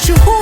ਮਸ਼ਹੂਰ ਨੇ ਜੀ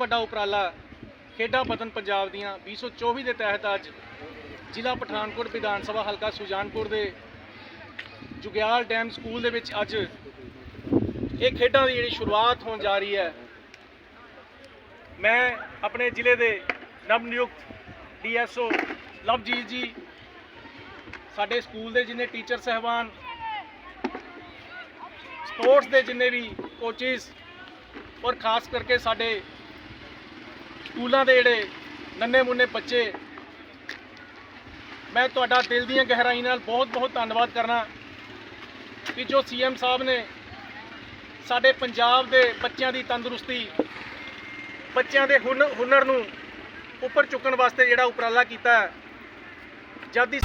ਵੱਡਾ ਉਪਰਾਲਾ ਖੇਡਾਂ ਪਤਨ ਪੰਜਾਬ ਦੀਆਂ 224 ਦੇ ਤਹਿਤ ਅੱਜ ਜ਼ਿਲ੍ਹਾ ਪਠਾਨਕੋਟ ਵਿਧਾਨ ਸਭਾ ਹਲਕਾ ਸੁਜਾਨਪੁਰ ਦੇ ਜੁਗਿਆਲ ਡੈਮ ਸਕੂਲ ਦੇ ਵਿੱਚ ਅੱਜ ਇਹ ਖੇਡਾਂ ਦੀ ਜਿਹੜੀ ਸ਼ੁਰੂਆਤ ਹੋਣ ਜਾ ਰਹੀ ਹੈ। ਮੈਂ ਆਪਣੇ ਜ਼ਿਲ੍ਹੇ ਦੇ ਨਵ ਨਿਯੁਕਤ ਡੀਐਸਓ ਲਵਜੀਤ ਜੀ, ਸਾਡੇ ਸਕੂਲ ਦੇ ਜਿੰਨੇ ਟੀਚਰ ਸਹਿਬਾਨ, ਸਪੋਰਟਸ ਦੇ ਜਿੰਨੇ ਵੀ ਕੋਚਿਸ ਔਰ ਖਾਸ ਕਰਕੇ ਸਾਡੇ ਸਕੂਲਾਂ ਦੇ ਜਿਹੜੇ ਨੰਨੇ ਮੁੰਨੇ ਬੱਚੇ, ਮੈਂ ਤੁਹਾਡਾ ਦਿਲ ਦੀਆਂ ਗਹਿਰਾਈ ਨਾਲ ਬਹੁਤ-ਬਹੁਤ ਧੰਨਵਾਦ ਕਰਨਾ ਕਿ ਜੋ ਸੀਐਮ ਸਾਹਿਬ ਨੇ ਸਾਡੇ ਪੰਜਾਬ ਦੇ ਬੱਚਿਆਂ ਦੀ ਤੰਦਰੁਸਤੀ, ਬੱਚਿਆਂ ਦੇ ਹੁਨ- ਹੁਨਰ ਨੂੰ ਉੱਪਰ ਚੁੱਕਣ ਵਾਸਤੇ ਜਿਹੜਾ ਉਪਰਾਲਾ ਕੀਤਾ ਜਦ ਦੀ